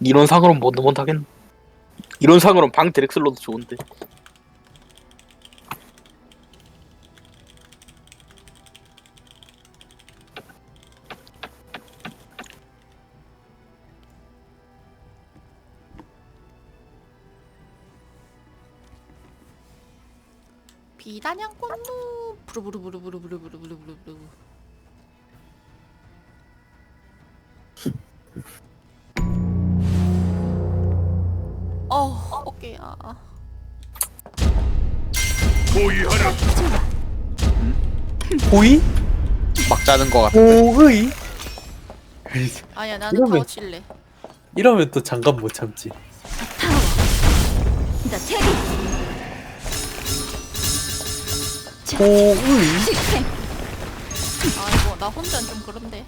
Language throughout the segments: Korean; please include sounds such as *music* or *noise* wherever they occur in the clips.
이론상으로는 못, 못 하겠네. 이론상으로는 방 드렉슬러도 좋은데. 비단양꽃루 부르부르부르부르부르부르부르부르 어 어깨야 고의하라. 보이? 막 짜는 거 같아. 보의? 아니야 나는 이러면- 파워 칠래. 이러면 또 잠깐 못 참지. 나? 집행 아이고 나 혼자는 좀 그런데.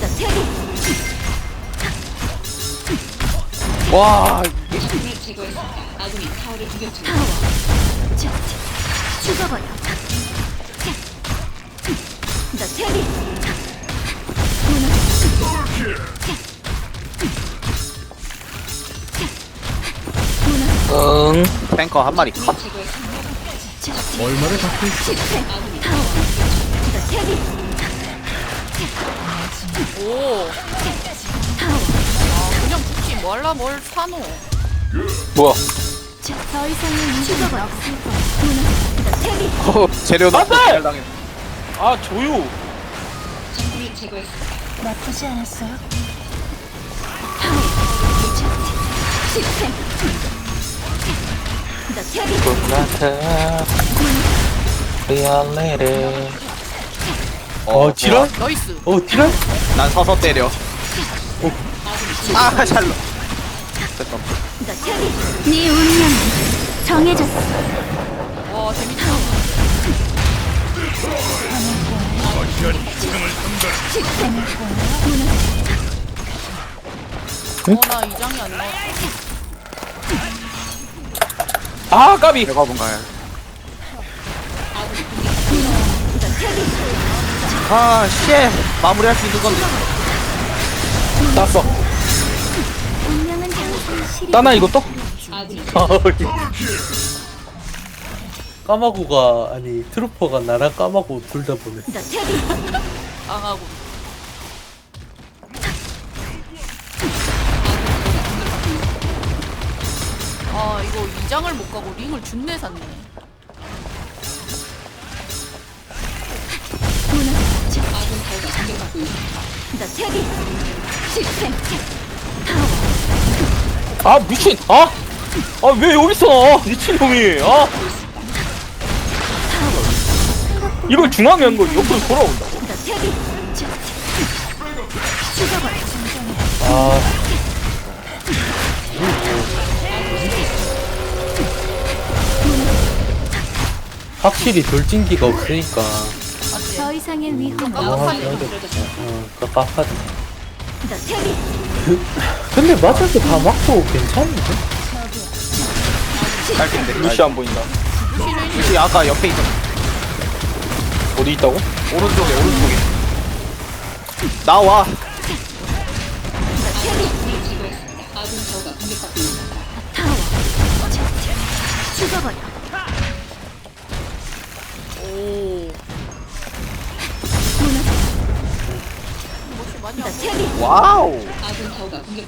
나 와, 자, 죽어버려 응. 탱커 한 마리 컷. 얼마를 받고 있어 오 아, 몰라 뭘 사노 뭐? 더 이상의 추적은 없을 거. 어, 재료 넣고 안아 조유 장군이 제거했어. 나쁘지 않았어요. 어, 지랄? 어, 지랄? 난 서서 때려. 아, 잘. 넣- 됐다. 나네 운명은 정해졌어 와 재밌다 어나 이장이 안 나왔어 아 까비. 내가 뭔가요? 아, 쉣. 마무리할 수 있는 건데. 땄어. 따나 이거 또? 까마고가, 아니, 트루퍼가 나랑 까마고 둘 다 보내. 앙하고 아 이거 이장을 못 가고 링을 준내 샀네. 나 태기 집행 아 미친. 아. 아 왜 여기 있어? 미친 놈이. 아. 이걸 중앙에 한거 옆으로 죽어버려 아, 확실히 돌진기가 없으니까. 더 이상의 위험 아, 어, 깝깝하다. 나 태기 근데 맞을 때 다 맞고 괜찮은데? 짧긴데. 루시 안 보인다. 루시 아까 옆에 있던 어디 있다고? 오른쪽에, 오른쪽에. 나와. 죽어버려 와우.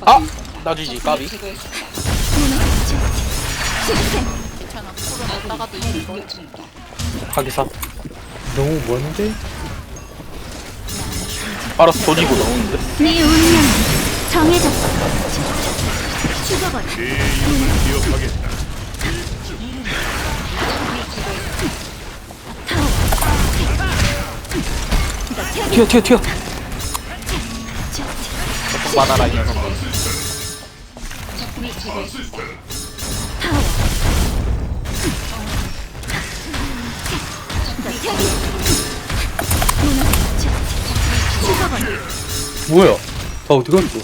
아 나주지 까비. 괜찮아 이거 하기사. 너무 먼데? 알아서 조지고 나오는데. 네 운명은 정해졌어 죽어버려 기억하겠다 튀어 튀어 튀어. 받아라 이 녀석들 뭐야? 다 어디 갔어?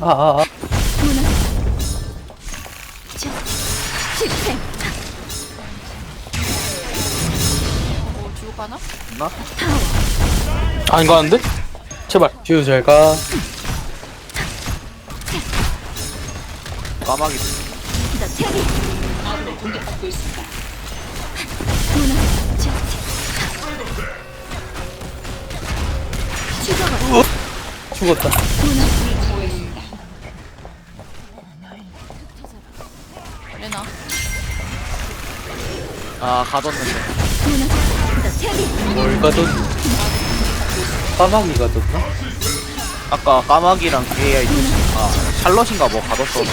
아, 아, 아. 실패 어 지옥 가나? 나? 안 가는데? 제발 슈 잘가 까마귀 태비 무너 저 죽어버려 죽었다 아 가뒀는데. 뭘 가뒀 까마귀 가뒀나? 아까 까마귀랑 AI 아 샬럿인가 뭐 가뒀어.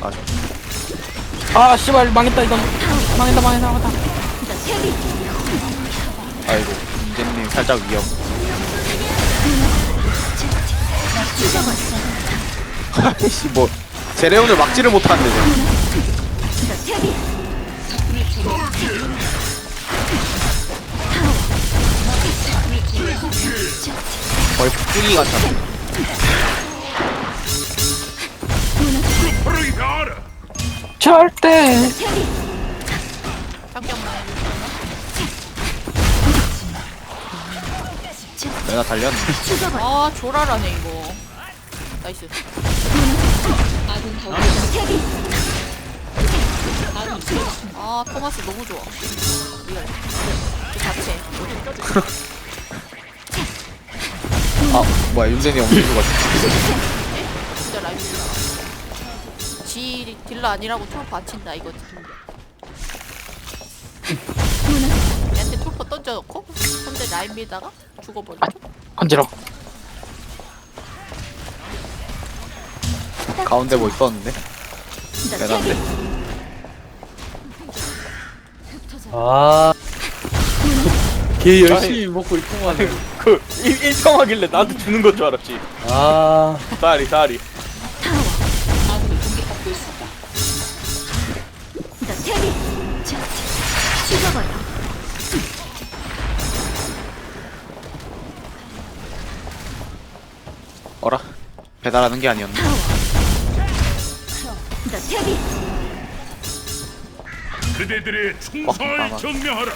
맞아. 아 씨발 망했다 이건. 망했다 망했다 망했다. 아이고 이제님 살짝 위험. *laughs* 아이씨 뭐 제레온을 막지를 못하는데 저 거의 흐르기 가라. 절대. 잠깐만 내가 달렸네. 아 조라라네 이거. 나이스. 아 토마스 너무 좋아. 리얼. 그 자체 아 뭐야 윤세이 엄청 죽었어 진짜 라이브 지 딜러 아니라고 트로프 안 친다 이거 얘한테 트로프 던져놓고 혼자 라인 밀다가 죽어버리고 간지러. 가운데 뭐 있었는데? 너 대단한데? 아. 걔 열심히 먹고 있구만. 그 1, 1평하길래 나한테 주는 건 줄 알았지. 아, 너 태비 저 죽어버려 어라. 배달하는 게 아니었나 너 태비 그대들의 충성을 어, 증명하라.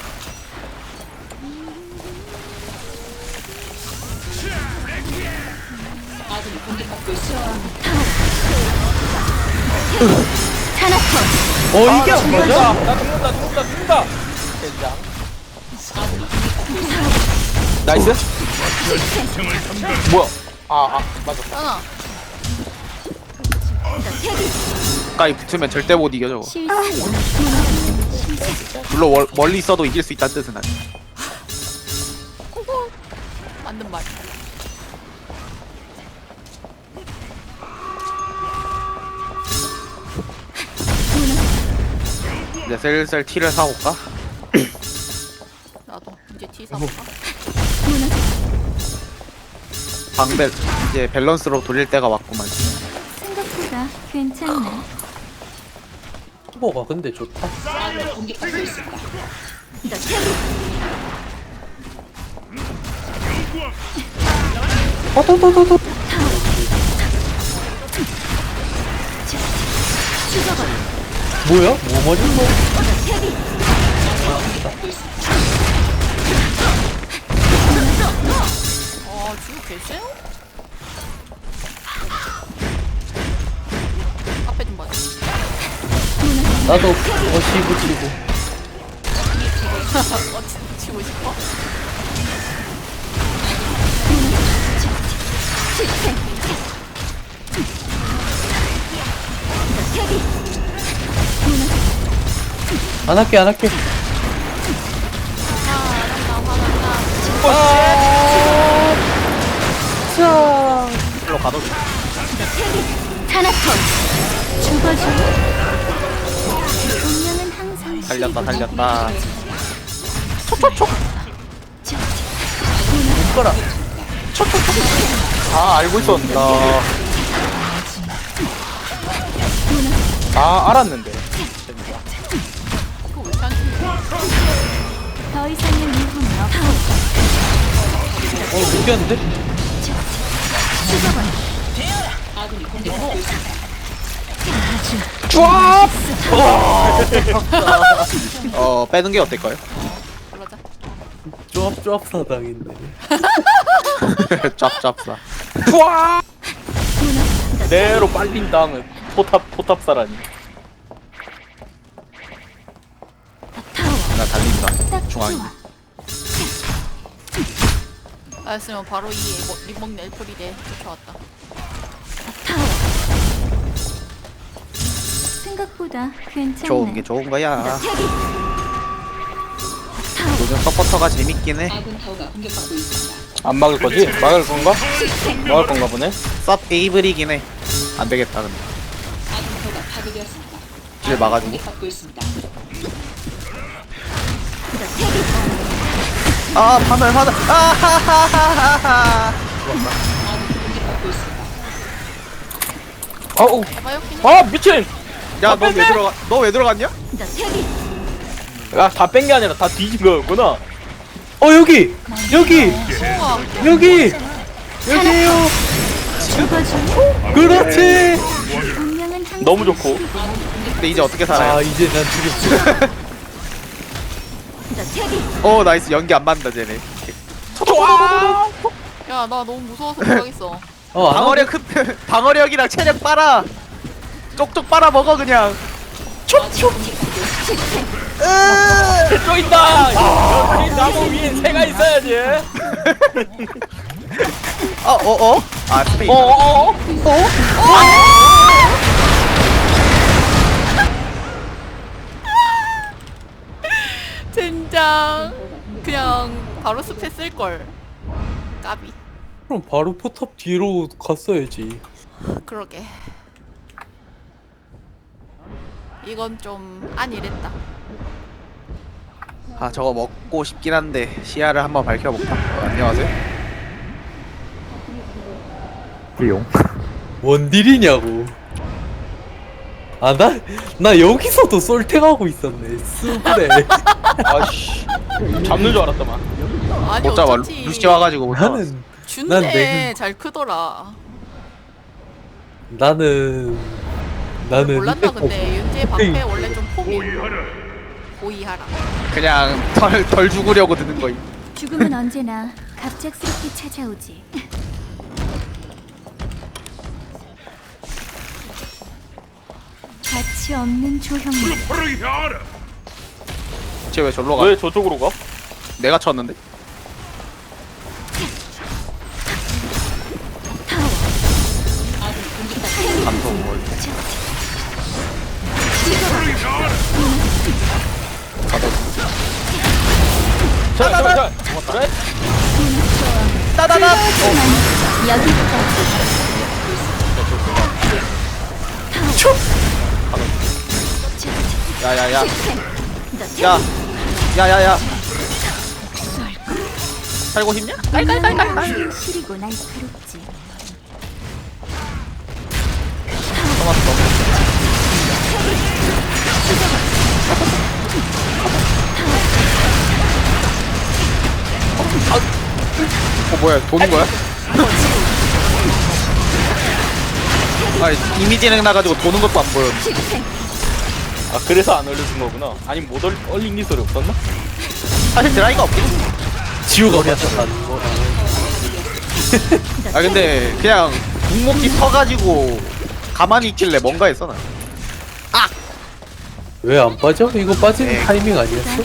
타나토 어 이게 안 맞아? 나 죽는다 죽는다 죽는다. 젠장. 나이스. 뭐야? 아아 맞아. 하나 가까이 붙으면 절대 못 이겨 저거. 실수야 물론 월, 멀리 있어도 이길 수 있다는 뜻은 아니야. 맞는 말 이제 슬슬 티를 사올까? 나도 이제 T 사볼까? *laughs* 방벨 이제 밸런스로 돌릴 때가 왔구만 생각보다 괜찮네 후보가 근데 좋다. 너 태비 어더더더더. 뭐야? 뭐좀 봐줘 나도 어시 붙이고. 어찌 치고 싶어? 안 할게 안 할게. 자. 일로 가도 타나토 죽어줘 운명은 항상 달렸다 달렸다 거라. 아 알고 있었는데 아 알았는데 더 이상의 유흥은 없어 어 느꼈는데? 죽어버려 어 *laughs* 빼는 게 어떨까요? 그러자. 쪼압쪼압 사당인데 짭짭싸 좋아 내로 빨린 다음에 포탑 포탑사라니 나 달린다. 좋아. 나였으면 바로 이 뭐- 리먹 넬프리데 쫓아왔다. 생각보다 괜찮네. 좋은 게 좋은 거야. 요즘 서포터가 재밌긴 해. 안 막을 거지? 막을 건가? 막을 건가 보네? 쌉 에이블이긴 해 안 되겠다 근데. 길 막아주고 아 파멸 파멸 아하하하하 아우 해봐 여기는. 아 미친. 야너 왜 들어가 너 왜 들어갔냐? 너 태기 야다 뺀 게 아니라 다 뒤진 거였구나. 어 여기! 여기! 우와. 여기! 여기에요. 그렇지! 너무 좋고. 근데 이제 어떻게 살아요? 아 이제 난 태기 *laughs* 어 나이스. 연기 안 맞는다 쟤네. 야, 나 너무 무서워서 못하겠어. 어, 안 방어력 흡 *laughs* 방어력이랑 체력 빨아. 쪽쪽 빨아 먹어 그냥. 저쪽 있다. 여기 나무 위엔 새가 있어야지. 어어어? *laughs* 아 스페인. 어어어 젠장. 그냥 바로 숲에 쓸걸. 까비. 그럼 바로 포탑 뒤로 갔어야지 그러게. 이건 좀 안이랬다. 아 저거 먹고 싶긴 한데 시야를 한번 밝혀볼까 어, 안녕하세요 원딜이냐고 아 나 나 여기서도 솔탱하고 있었네. 수그래 *laughs* 아씨. 잡는 줄 알았더만. 아니 못 잡아. 어쩐지 루시 와가지고 못 나는 난 준애 내- 잘 크더라. 나는 나는 몰랐나 근데 근데. 윤재 방패 원래 좀 폼이 보이하라. 그냥 덜, 덜 죽으려고 드는 거임. 죽음은 언제나 갑작스럽게 찾아오지. 가치 없는 조형물. 호르이하라 쟤왜 절로 가? 왜 저쪽으로 가? 내가 쳤는데? 감동 뭘 자, 자, 자, 그래? 따다다 여기까지. 야야야 너 태기 야 야야야 살고 싶냐? 시리고 날카롭지. 어 뭐야 도는 거야? *laughs* 아 이미지능 나가지고 도는 것도 안 보여 아 그래서 안 올려준 거구나 아니 못 얼, 얼린 기 소리 없었나? 사실 드라이가 없긴 해. 지우가 거아 근데 그냥 묵묵히 서가지고 가만히 있길래 뭔가 했어 나 왜 안 빠져? 이거 빠지는 네. 타이밍 아니었어?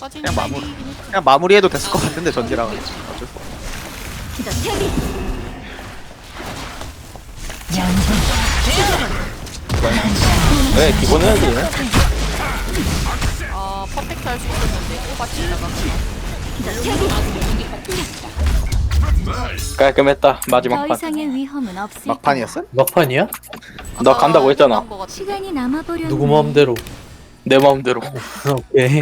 빠지는 그냥 마무리. 그냥 마무리해도 됐을 것 같은데 전지랑 어쩔 수 없어 네 기본 해야지 아 퍼펙트 할 수 있었는데. 또 받치다가 깔끔했다 마지막 더 판. 이상의 위험은 없을 막판이었어? 막판이야? 너 간다고 했잖아. 시간이. 누구 마음대로? 내 마음대로. *laughs* 오케이